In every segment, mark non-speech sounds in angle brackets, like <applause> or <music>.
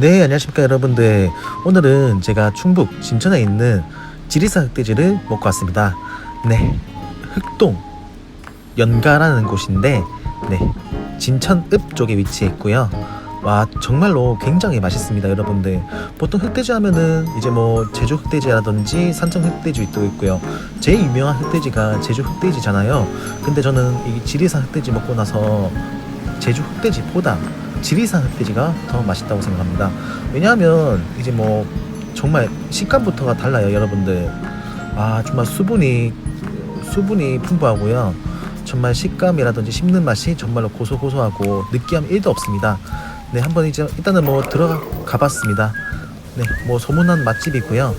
네 안녕하십니까 여러분들. 오늘은 제가 충북 진천에 있는 지리산 흑돼지를 먹고 왔습니다. 네 흑동 연가라는 곳인데 네 진천읍 쪽에 위치해 있고요. 와 정말로 굉장히 맛있습니다 여러분들. 보통 흑돼지 하면은 이제 뭐 제주 흑돼지라든지 산청 흑돼지도 있고요. 제일 유명한 흑돼지가 제주 흑돼지잖아요. 근데 저는 이 지리산 흑돼지 먹고 나서 제주 흑돼지보다 지리산 흑돼지가 더 맛있다고 생각합니다. 왜냐하면 이제 뭐 정말 식감부터가 달라요, 여러분들. 아 정말 수분이 수분이 풍부하고요. 정말 식감이라든지 씹는 맛이 정말로 고소고소하고 느끼함 1도 없습니다. 네, 한번 이제 일단은 뭐 들어가 가봤습니다. 네, 뭐 소문난 맛집이고요.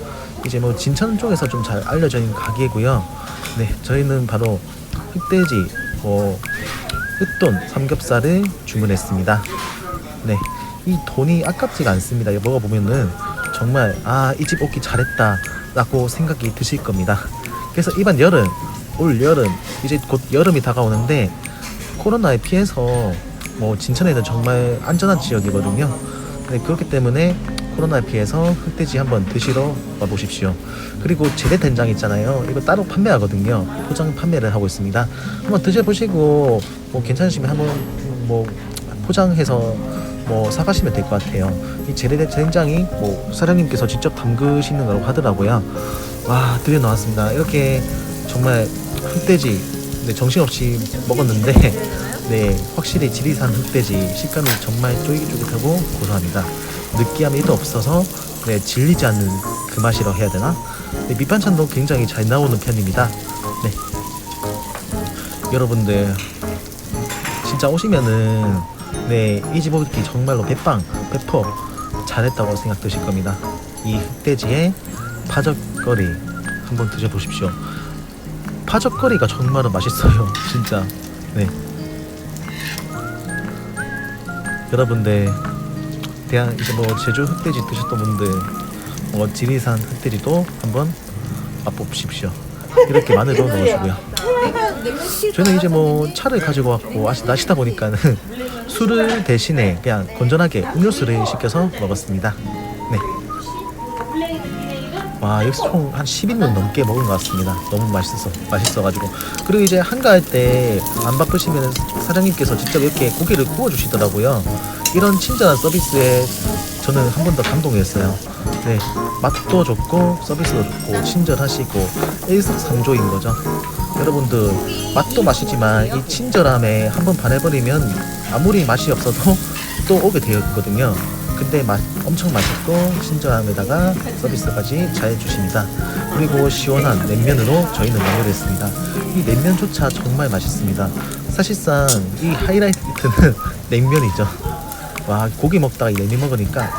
이제 뭐 진천 쪽에서 좀 잘 알려져 있는 가게고요. 네, 저희는 바로 흑돼지 뭐 흑돈 삼겹살을 주문했습니다. 네, 이 돈이 아깝지가 않습니다. 먹어보면은 정말 아 이 집 오기 잘했다 라고 생각이 드실 겁니다. 그래서 이번 여름 올 여름 이제 곧 여름이 다가오는데 코로나에 피해서 뭐 진천에는 정말 안전한 지역이거든요. 네, 그렇기 때문에 코로나에 피해서 흑돼지 한번 드시러 와보십시오. 그리고 제대 된장 있잖아요. 이거 따로 판매하거든요. 포장 판매를 하고 있습니다. 한번 드셔보시고 뭐 괜찮으시면 한번 뭐 포장해서 뭐 사가시면 될 것 같아요. 이 제대 된장이 뭐 사장님께서 직접 담그시는 거라고 하더라고요. 와 드디어 나왔습니다. 이렇게 정말 흑돼지 네, 정신없이 먹었는데 <laughs> 네 확실히 지리산 흑돼지 식감이 정말 쫄깃쫄깃하고 고소합니다. 느끼함이 1도 없어서 네, 질리지 않는 그 맛이라고 해야 되나? 네, 밑반찬도 굉장히 잘 나오는 편입니다. 네. 여러분들 진짜 오시면은 네, 이 집 오기 정말로 백방, 백퍼 잘했다고 생각 드실 겁니다. 이 흑돼지의 파적거리 한번 드셔보십시오. 파적거리가 정말로 맛있어요. <laughs> 진짜. 네. 여러분들 대한 이제 뭐 제주 흑돼지 드셨던 분들 뭐 지리산 흑돼지도 한번 맛보십시오. 이렇게 마늘도 넣어주고요. 저는 이제 뭐 차를 가지고 왔고 아직 날씨다 보니까는 술을 대신에 그냥 건전하게 음료수를 시켜서 먹었습니다. 네. 와 여기서 총한 10인분 넘게 먹은 것 같습니다. 너무 맛있어서 맛있어가지고 그리고 이제 한가할 때 안 바쁘시면 사장님께서 직접 이렇게 고기를 구워 주시더라고요. 이런 친절한 서비스에 저는 한 번 더 감동했어요. 네 맛도 좋고 서비스도 좋고 친절하시고 일석삼조인 거죠. 여러분들 맛도 맛이지만 이 친절함에 한 번 반해버리면 아무리 맛이 없어도 <laughs> 또 오게 되어 있거든요. 근데 맛 엄청 맛있고 친절함에다가 서비스까지 잘 해주십니다. 그리고 시원한 냉면으로 저희는 마무리했습니다. 이 냉면조차 정말 맛있습니다. 사실상 이 하이라이트는 <laughs> 냉면이죠. 와 고기 먹다가 이 냉면 먹으니까